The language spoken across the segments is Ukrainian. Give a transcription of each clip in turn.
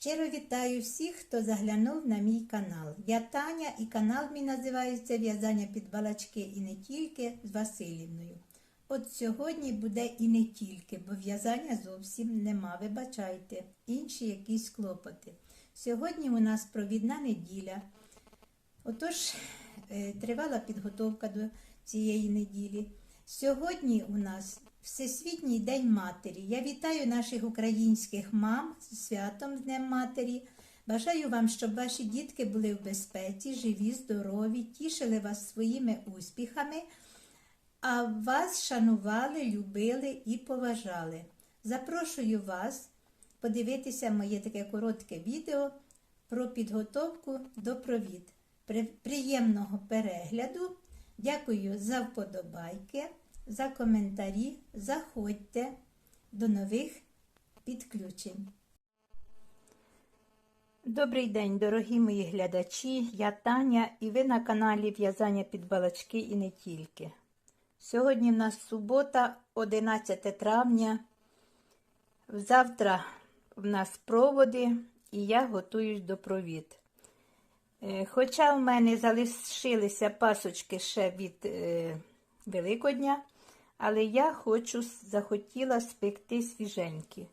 Щиро вітаю всіх, хто заглянув на мій канал. Я Таня і канал мій називається В'язання під балачки і не тільки з Василівною. От сьогодні буде і не тільки, бо в'язання зовсім нема, вибачайте, інші якісь клопоти. Сьогодні у нас провідна неділя. Отож, е, тривала підготовка до цієї неділі. Сьогодні у нас Всесвітній День Матері. Я вітаю наших українських мам з святом Днем Матері. Бажаю вам, щоб ваші дітки були в безпеці, живі, здорові, тішили вас своїми успіхами, а вас шанували, любили і поважали. Запрошую вас подивитися моє таке коротке відео про підготовку до провід. Приємного перегляду. Дякую за вподобайки, за коментарі. Заходьте до нових підключень. Добрий день, дорогі мої глядачі. Я Таня і ви на каналі В'язання під балачки і не тільки. Сьогодні в нас субота, 11 травня. Завтра в нас проводи і я готуюсь до провід. Е, Хоча в мене залишилися пасочки ще від е, Великодня, але я хочу, захотіла спекти свіженькі.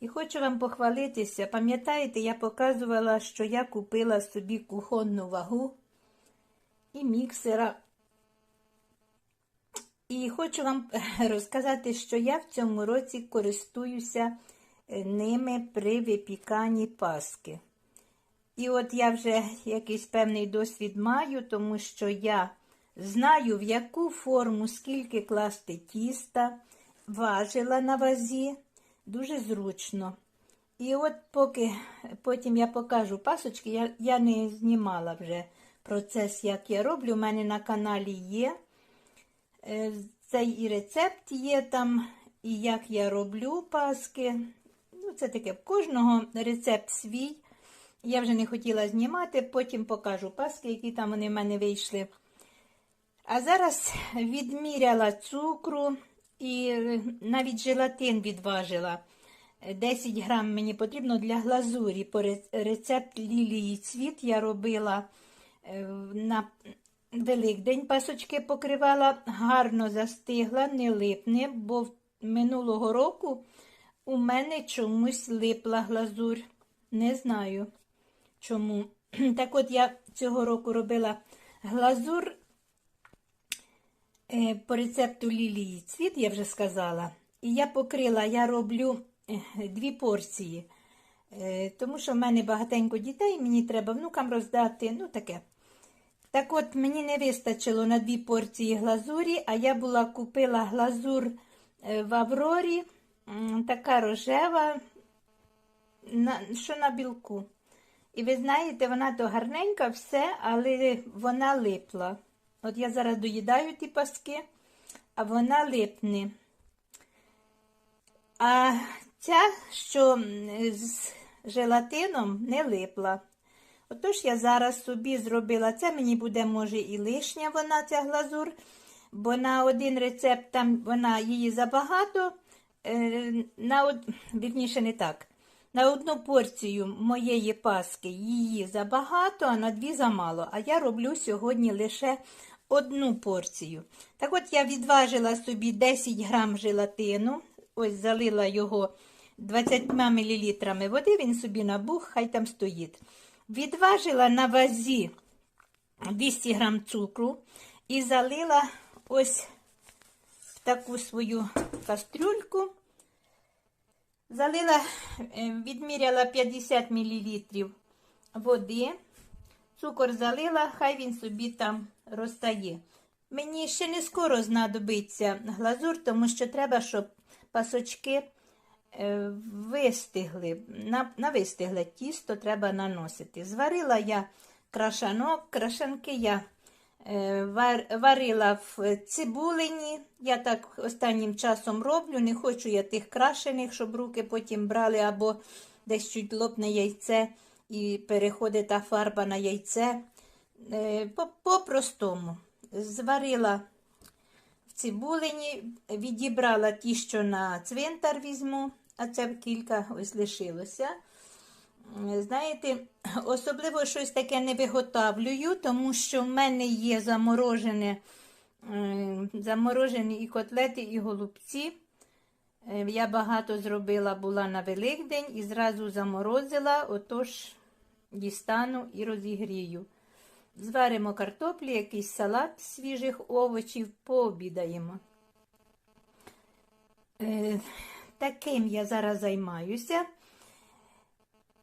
І хочу вам похвалитися. Пам'ятаєте, я показувала, що я купила собі кухонну вагу і міксера. І хочу вам розказати, що я в цьому році користуюся е, ними при випіканні паски. І от я вже якийсь певний досвід маю, тому що я знаю, в яку форму, скільки класти тіста, важила на вазі, дуже зручно. І от поки потім я покажу пасочки, я, я не знімала вже процес, як я роблю. У мене на каналі є. Е, Цей і рецепт є там, і як я роблю паски. Ну, це таке в кожного рецепт свій. Я вже не хотіла знімати, потім покажу паски, які там вони в мене вийшли. А зараз відміряла цукру і навіть желатин відважила. 10 грам мені потрібно для глазурі. По рецепт лілії цвіт я робила е, на Великдень пасочки покривала, гарно застигла, не липне, бо минулого року у мене чомусь липла глазурь. Не знаю чому. Так от я цього року робила глазур по рецепту лілії цвіт, я вже сказала. І я покрила, я роблю е, дві порції, Е, тому що в мене багатенько дітей, мені треба внукам роздати, ну таке. Так от мені не вистачило на дві порції глазурі, а я була купила глазур е, в Аврорі, така рожева, що на білку. І ви знаєте, вона то гарненька все, але вона липла. От я зараз доїдаю ті паски, а вона липне. А ця, що з желатином, не липла. Отож я зараз собі зробила це, мені буде, може, і лишня вона, ця глазур, бо на один рецепт там вона її забагато, е, на вірніше не так. На одну порцію моєї паски її забагато, а на дві замало. А я роблю сьогодні лише одну порцію. Так от я відважила собі 10 грам желатину, ось залила його 20 мл води, він собі набух, хай там стоїть. Відважила на вазі 200 грам цукру і залила ось в таку свою кастрюльку. Залила, е, відміряла 50 мл води, цукор залила, хай він собі там розтає. Мені ще не скоро знадобиться глазур, тому що треба, щоб пасочки е, вистигли. На, тісто треба наносити. Зварила я крашанок, крашанки я е, вар- варила в цибулині. Я так останнім часом роблю. Не хочу я тих крашених, щоб руки потім брали або десь чуть лопне яйце і переходить та фарба на яйце. Е, по- По-простому. Зварила в цибулині, відібрала ті, що на цвинтар візьму, а це кілька ось лишилося. Знаєте, особливо щось таке не виготовлюю, тому що в мене є заморожене, е, заморожені і котлети, і голубці. Е, Я багато зробила була на Великдень і зразу заморозила, отож дістану і розігрію. Зваримо картоплі, якийсь салат свіжих овочів, пообідаємо. Е, Таким я зараз займаюся.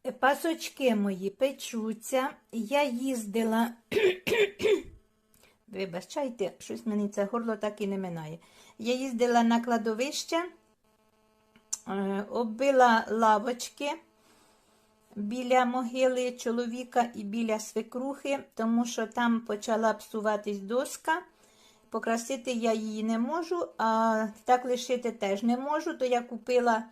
Е, Пасочки мої печуться. Я їздила. Вибачайте, щось мені це горло так і не минає. Я їздила на кладовище, е, оббила лавочки біля могили чоловіка і біля свекрухи, тому що там почала псуватись доска. Покрасити я її не можу, а так лишити теж не можу, то я купила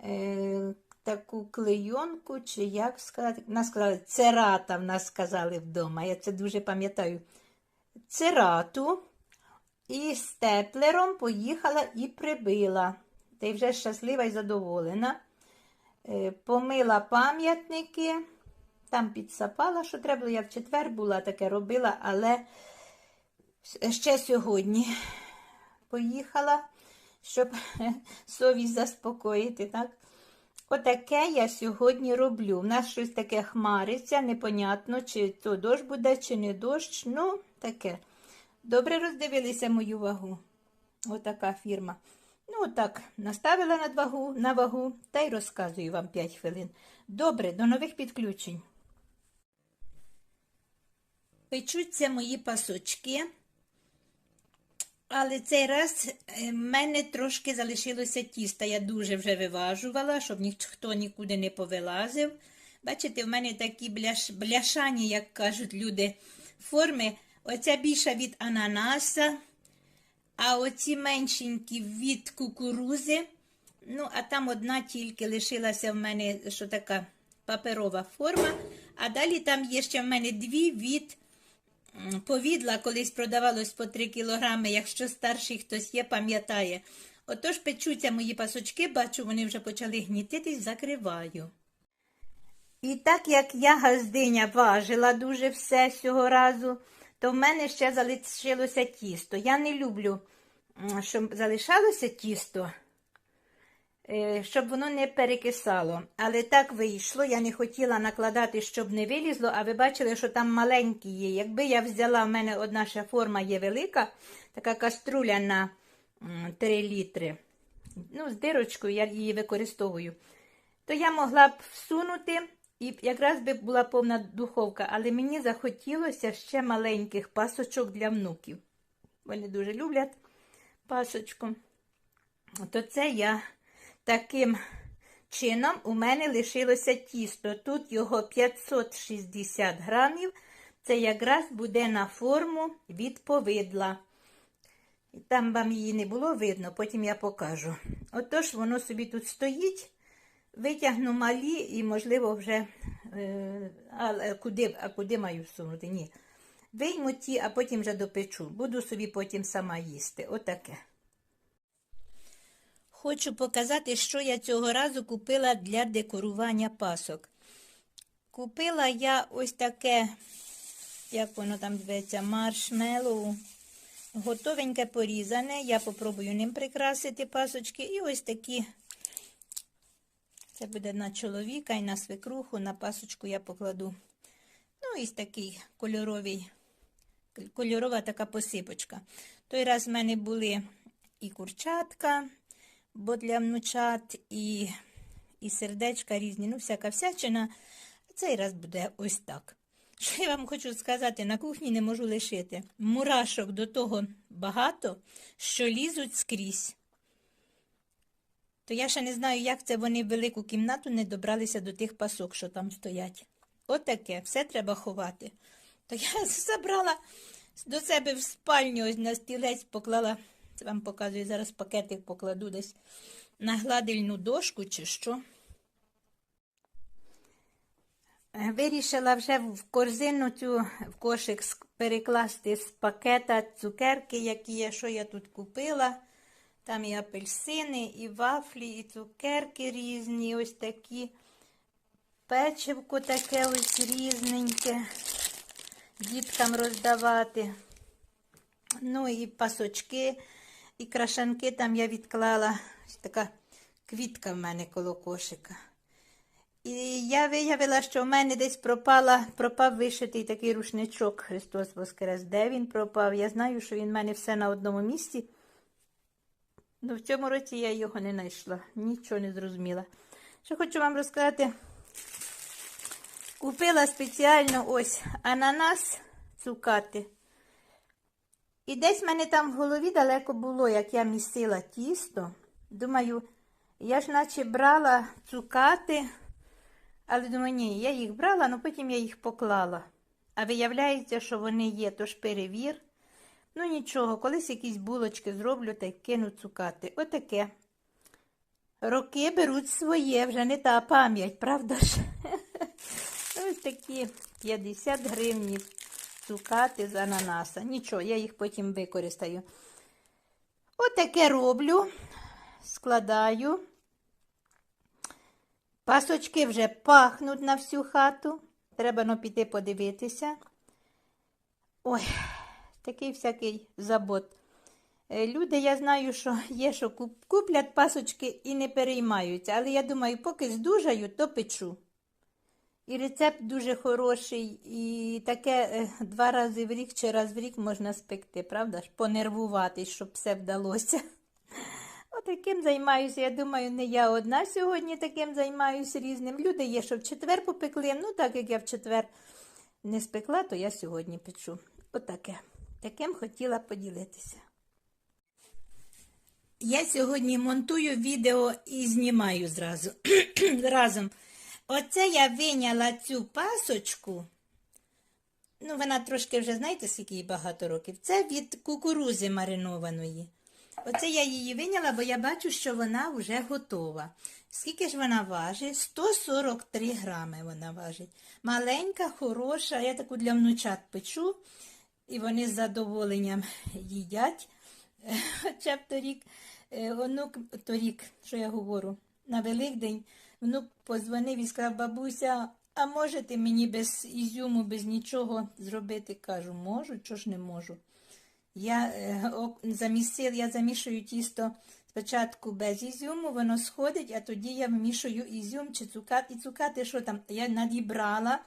е, таку клейонку, чи як сказати, нас сказали, церата в нас сказали вдома. Я це дуже пам'ятаю. Церату і степлером поїхала і прибила. Та й вже щаслива і задоволена. Е, Помила пам'ятники, там підсапала, що треба. Я в четвер була таке робила, але ще сьогодні поїхала, щоб совість заспокоїти. так? Отаке я сьогодні роблю. У нас щось таке хмариться, непонятно, чи то дощ буде, чи не дощ. Ну, таке. Добре роздивилися мою вагу. Отака фірма. Ну, так, наставила на вагу, на вагу та й розказую вам 5 хвилин. Добре, до нових підключень. Печуться мої пасочки. Але цей раз е, в мене трошки залишилося тіста. Я дуже вже виважувала, щоб ніхто нікуди не повилазив. Бачите, в мене такі бляш... бляшані, як кажуть люди, форми. Оця більша від ананаса, а оці меншенькі від кукурузи. Ну, а там одна тільки лишилася в мене, що така паперова форма. А далі там є ще в мене дві від повідла, колись продавалось по 3 кілограми, якщо старший хтось є, пам'ятає. Отож печуться мої пасочки, бачу, вони вже почали гнітитись, закриваю. І так як я газдиня важила дуже все цього разу, то в мене ще залишилося тісто. Я не люблю, щоб залишалося тісто, е, щоб воно не перекисало. Але так вийшло, я не хотіла накладати, щоб не вилізло, а ви бачили, що там маленькі є. Якби я взяла, в мене одна ще форма є велика, така каструля на 3 літри. Ну, з дирочкою я її використовую. То я могла б всунути і якраз би була повна духовка, але мені захотілося ще маленьких пасочок для внуків. Вони дуже люблять пасочку. То це я таким чином у мене лишилося тісто. Тут його 560 грамів. Це якраз буде на форму від повидла. Там вам її не було видно, потім я покажу. Отож, воно собі тут стоїть. Витягну малі і, можливо, вже е, а, куди, а куди маю всунути? Ні. Вийму ті, а потім вже допечу. Буду собі потім сама їсти. Отаке. Хочу показати, що я цього разу купила для декорування пасок. Купила я ось таке, як воно там зветься, маршмеллоу. Готовеньке порізане. Я попробую ним прикрасити пасочки. І ось такі. Це буде на чоловіка і на свекруху, на пасочку я покладу. Ну, ось такий кольоровий, кольорова така посипочка. Той раз в мене були і курчатка, бо для внучат, і, і сердечка різні, ну, всяка всячина. Цей раз буде ось так. Що я вам хочу сказати, на кухні не можу лишити. Мурашок до того багато, що лізуть скрізь то я ще не знаю, як це вони в велику кімнату не добралися до тих пасок, що там стоять. Отаке, все треба ховати. То я забрала до себе в спальню, ось на стілець поклала, це вам показую, зараз пакетик покладу десь на гладильну дошку чи що. Вирішила вже в корзину цю в кошик перекласти з пакета цукерки, які я, що я тут купила. Там і апельсини, і вафлі, і цукерки різні, ось такі. печивко таке ось різненьке, діткам роздавати. Ну і пасочки, і крашанки там я відклала. Ось така квітка в мене коло кошика. І я виявила, що в мене десь пропала, пропав вишитий такий рушничок Христос Воскрес. Де він пропав? Я знаю, що він в мене все на одному місці. Ну, в цьому році я його не знайшла. Нічого не зрозуміла. Що хочу вам розказати. Купила спеціально ось ананас цукати. І десь в мене там в голові далеко було, як я місила тісто. Думаю, я ж наче брала цукати, але думаю, ні, я їх брала, але потім я їх поклала. А виявляється, що вони є, тож перевір. Ну нічого, колись якісь булочки зроблю та й кину цукати. Отаке. Роки беруть своє, вже не та пам'ять, правда ж? Ось такі 50 гривнів цукати з ананаса. Нічого, я їх потім використаю. Отаке роблю, складаю. Пасочки вже пахнуть на всю хату. Треба ну, піти подивитися. Ой, такий всякий забот. Е, Люди, я знаю, що є, що куплять пасочки і не переймаються. Але я думаю, поки здужаю, то печу. І рецепт дуже хороший, і таке е, два рази в рік чи раз в рік можна спекти, правда ж? Понервуватись, щоб все вдалося. Отаким займаюся. Я думаю, не я одна сьогодні таким займаюся різним. Люди є, що в четвер попекли. Ну, так як я в четвер не спекла, то я сьогодні печу. Отаке. Таким хотіла поділитися. Я сьогодні монтую відео і знімаю зразу разом. Оце я виняла цю пасочку. Ну, вона трошки вже, знаєте, скільки їй багато років. Це від кукурузи маринованої. Оце я її виняла, бо я бачу, що вона вже готова. Скільки ж вона важить? 143 грами вона важить. Маленька, хороша, я таку для внучат печу, і вони з задоволенням їдять. Хоча б торік, е, онук, торік, що я говорю, на Великдень внук позвонив і сказав, бабуся, а можете мені без ізюму, без нічого зробити? Кажу, можу, чого ж не можу. Я, е, замісила, я замішую тісто спочатку без ізюму, воно сходить, а тоді я вмішую ізюм чи цукат. І цукати, що там, я надібрала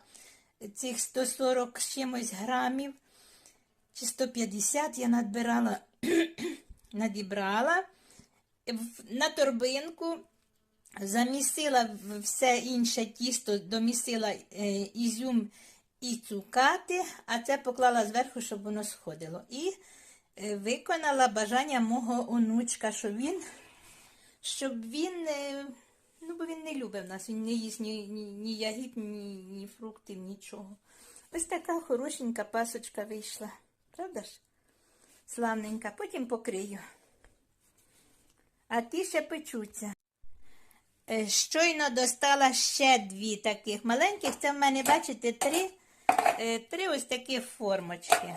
цих 140 з чимось грамів, чи 150 я надбирала, надібрала на торбинку, замісила все інше тісто, домісила е, ізюм і цукати, а це поклала зверху, щоб воно сходило. І е, виконала бажання мого онучка, щоб він, щоб він, е, ну, бо він не любив нас, він не їсть ні, ні, ні ягід, ні, ні фруктів, нічого. Ось така хорошенька пасочка вийшла. Правда ж? Славненька. Потім покрию. А ті ще печуться. Е, Щойно достала ще дві таких маленьких. Це в мене, бачите, три, е, три ось такі формочки.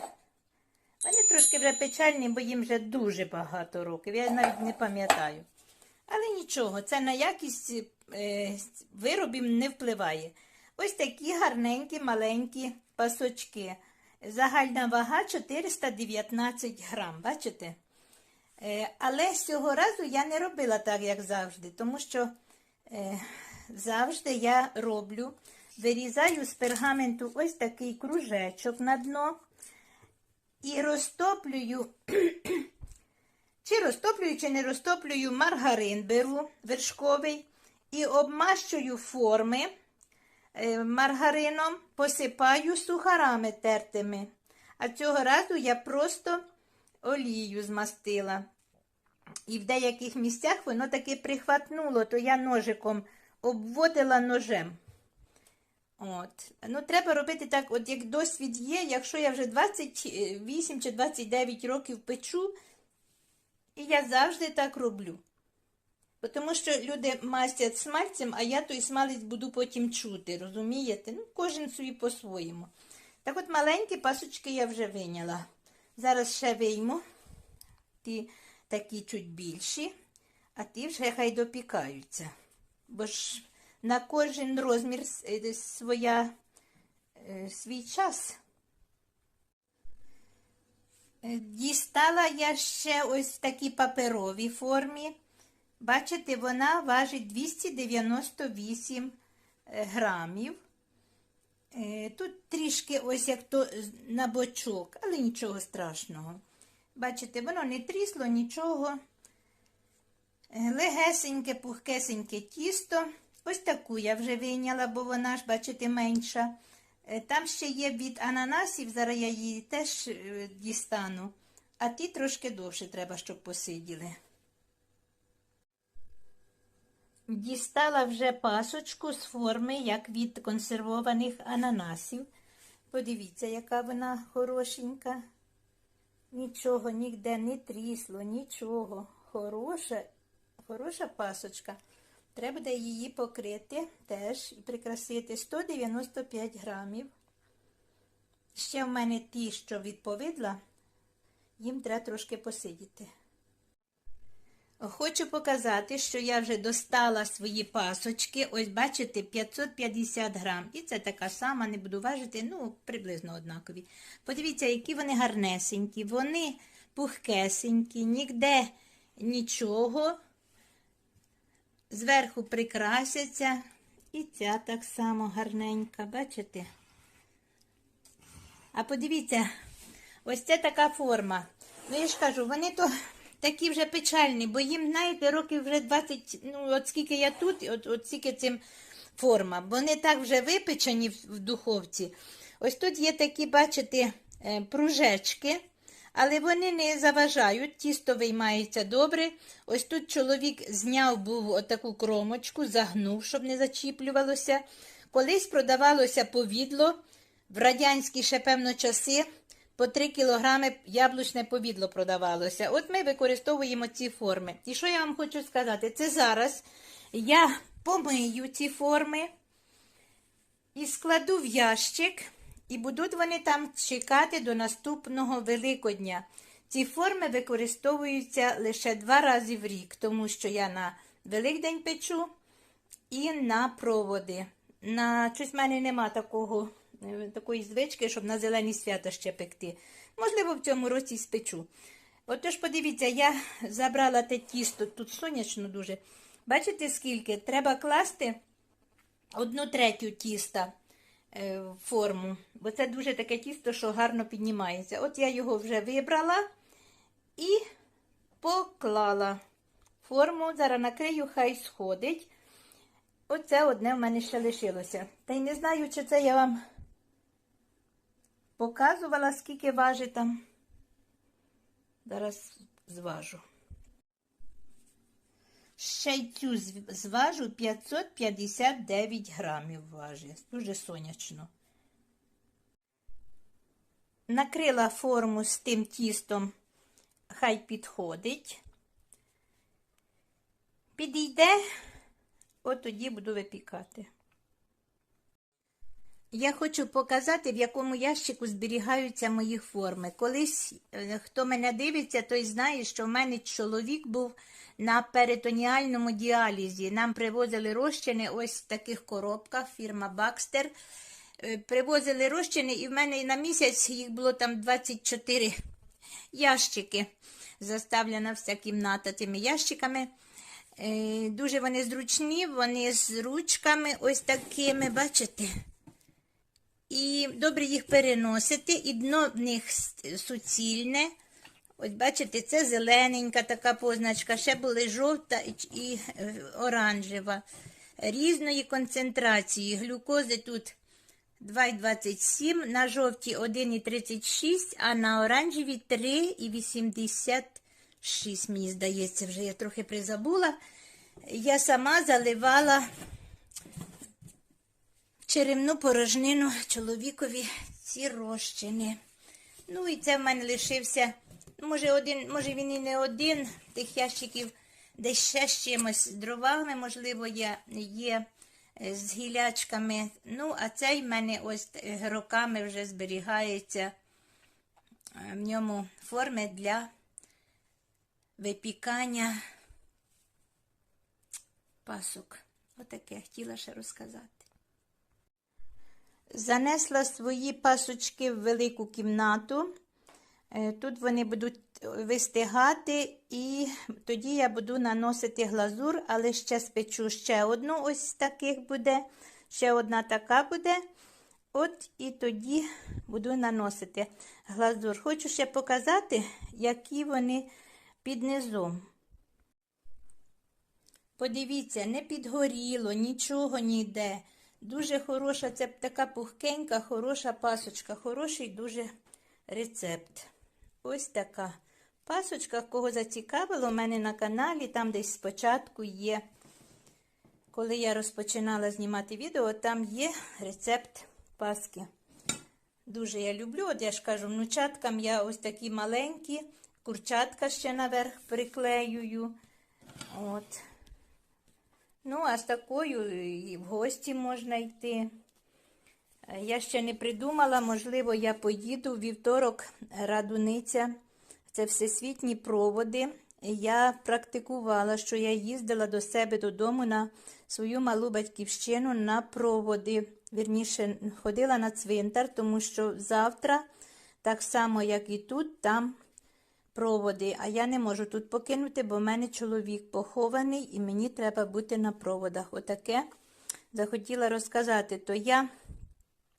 Вони трошки вже печальні, бо їм вже дуже багато років. Я навіть не пам'ятаю. Але нічого, це на якість е, виробів не впливає. Ось такі гарненькі маленькі пасочки. Загальна вага 419 грам, бачите? Е, Але цього разу я не робила так, як завжди, тому що е, завжди я роблю, вирізаю з пергаменту ось такий кружечок на дно і розтоплюю, чи розтоплюю, чи не розтоплюю маргарин беру вершковий і обмащую форми маргарином, посипаю сухарами тертими. А цього разу я просто олію змастила. І в деяких місцях воно таки прихватнуло, то я ножиком обводила ножем. От. Ну, треба робити так, от як досвід є, якщо я вже 28 чи 29 років печу, і я завжди так роблю. Тому що люди мастять смальцем, а я той смалець буду потім чути, розумієте? Ну, кожен собі по-своєму. Так от маленькі пасочки я вже виняла. Зараз ще вийму. Ті такі чуть більші, а ті вже хай допікаються. Бо ж на кожен розмір е, своя, е, свій час. Е, Дістала я ще ось в такій паперовій формі. Бачите, вона важить 298 е, грамів. Е, Тут трішки ось як то на бочок, але нічого страшного. Бачите, воно не трісло, нічого. Е, Легесеньке, пухкесеньке тісто. Ось таку я вже вийняла, бо вона ж, бачите, менша. Там ще є від ананасів, зараз я її теж дістану. А ті трошки довше треба, щоб посиділи. Дістала вже пасочку з форми, як від консервованих ананасів. Подивіться, яка вона хорошенька. Нічого ніде не трісло, нічого. Хороша, хороша пасочка. Треба буде її покрити теж і прикрасити 195 грамів. Ще в мене ті, що від повидла, їм треба трошки посидіти. Хочу показати, що я вже достала свої пасочки. Ось, бачите, 550 грам. І це така сама, не буду важити, ну, приблизно однакові. Подивіться, які вони гарнесенькі, вони пухкесенькі, ніде нічого. Зверху прикрасяться. І ця так само гарненька, бачите? А подивіться, ось це така форма. Ну, я ж кажу, вони то такі вже печальні, бо їм, знаєте, років вже 20, ну, от скільки я тут, от, от скільки цим форма. Вони так вже випечені в, духовці. Ось тут є такі, бачите, е, пружечки, але вони не заважають, тісто виймається добре. Ось тут чоловік зняв був отаку кромочку, загнув, щоб не зачіплювалося. Колись продавалося повідло в радянські ще певно часи. По 3 кілограми яблучне повідло продавалося. От ми використовуємо ці форми. І що я вам хочу сказати? Це зараз я помию ці форми і складу в ящик, і будуть вони там чекати до наступного Великодня. Ці форми використовуються лише два рази в рік, тому що я на Великдень печу і на проводи. На щось в мене нема такого, такої звички, щоб на зелені свята ще пекти. Можливо, в цьому році спечу. Отож, подивіться, я забрала те тісто, тут сонячно дуже. Бачите, скільки? Треба класти одну третю тіста е, в форму, бо це дуже таке тісто, що гарно піднімається. От я його вже вибрала і поклала форму. Зараз накрию, хай сходить. Оце одне в мене ще лишилося. Та й не знаю, чи це я вам показувала, скільки важить там. Зараз зважу. Ще й цю зважу 559 грамів важить. Дуже сонячно. Накрила форму з тим тістом, хай підходить. Підійде, от тоді буду випікати. Я хочу показати, в якому ящику зберігаються мої форми. Колись, е, хто мене дивиться, той знає, що в мене чоловік був на перитоніальному діалізі. Нам привозили розчини ось в таких коробках, фірма Бакстер. Привозили розчини, і в мене на місяць їх було там 24 ящики. Заставлена вся кімната тими ящиками. Е, Дуже вони зручні, вони з ручками ось такими, бачите? І добре їх переносити, і дно в них суцільне. Ось бачите, це зелененька така позначка, ще були жовта і, е, оранжева. Різної концентрації. Глюкози тут 2,27, на жовтій 1,36, а на оранжевій 3,86, мені здається, вже я трохи призабула. Я сама заливала черевну порожнину чоловікові ці розчини. Ну і це в мене лишився, може, один, може він і не один тих ящиків, десь ще з чимось дровами, можливо, є, є е, з гілячками. Ну, а цей в мене ось е, роками вже зберігається е, в ньому форми для випікання пасок. Отаке хотіла ще розказати. Занесла свої пасочки в велику кімнату. Е, Тут вони будуть вистигати, і тоді я буду наносити глазур, але ще спечу ще одну ось таких буде, ще одна така буде. От і тоді буду наносити глазур. Хочу ще показати, які вони під низом. Подивіться, не підгоріло, нічого ніде. Дуже хороша, це така пухкенька, хороша пасочка, хороший дуже рецепт. Ось така пасочка, кого зацікавило, у мене на каналі, там десь спочатку є. Коли я розпочинала знімати відео, там є рецепт паски. Дуже я люблю, от я ж кажу, внучаткам я ось такі маленькі, курчатка ще наверх приклеюю. От. Ну, а з такою і в гості можна йти. Я ще не придумала, можливо, я поїду вівторок радуниця. Це всесвітні проводи. Я практикувала, що я їздила до себе додому на свою малу батьківщину на проводи. Вірніше, ходила на цвинтар, тому що завтра, так само, як і тут, там проводи. А я не можу тут покинути, бо в мене чоловік похований і мені треба бути на проводах. Отаке захотіла розказати. То я,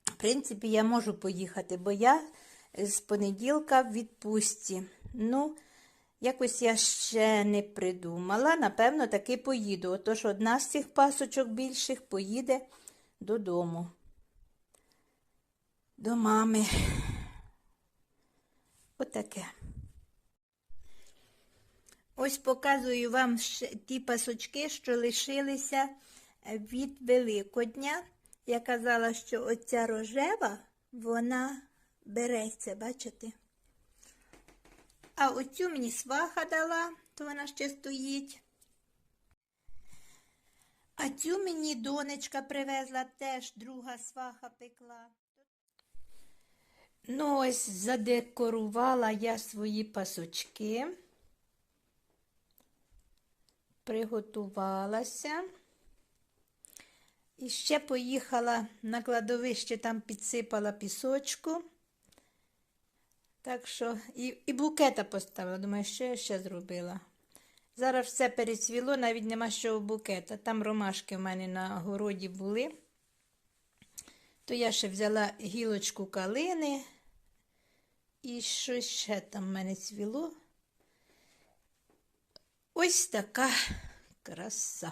в принципі, я можу поїхати, бо я з понеділка в відпустці. Ну, якось я ще не придумала. Напевно, таки поїду. Отож, одна з цих пасочок більших поїде додому. До мами. Отаке. Ось показую вам ті пасочки, що лишилися від Великодня. Я казала, що оця рожева, вона береться, бачите? А оцю мені сваха дала, то вона ще стоїть. А цю мені донечка привезла теж, друга сваха пекла. Ну, ось задекорувала я свої пасочки. Приготувалася. І ще поїхала на кладовище, там підсипала пісочку. Так що, і, і букета поставила. Думаю, що я ще зробила. Зараз все перецвіло, навіть нема що букета. Там ромашки в мене на городі були. То я ще взяла гілочку калини. І що ще там в мене цвіло? Ось така краса.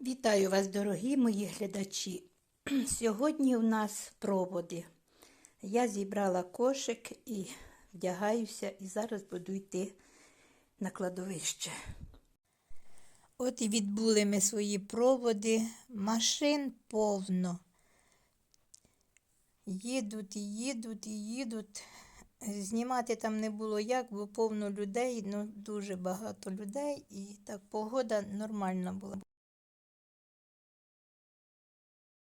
Вітаю вас, дорогі мої глядачі. Сьогодні у нас проводи. Я зібрала кошик і вдягаюся, і зараз буду йти на кладовище. От і відбули ми свої проводи, машин повно. Їдуть, і їдуть, і їдуть. Знімати там не було як, бо повно людей, ну дуже багато людей, і так погода нормальна була.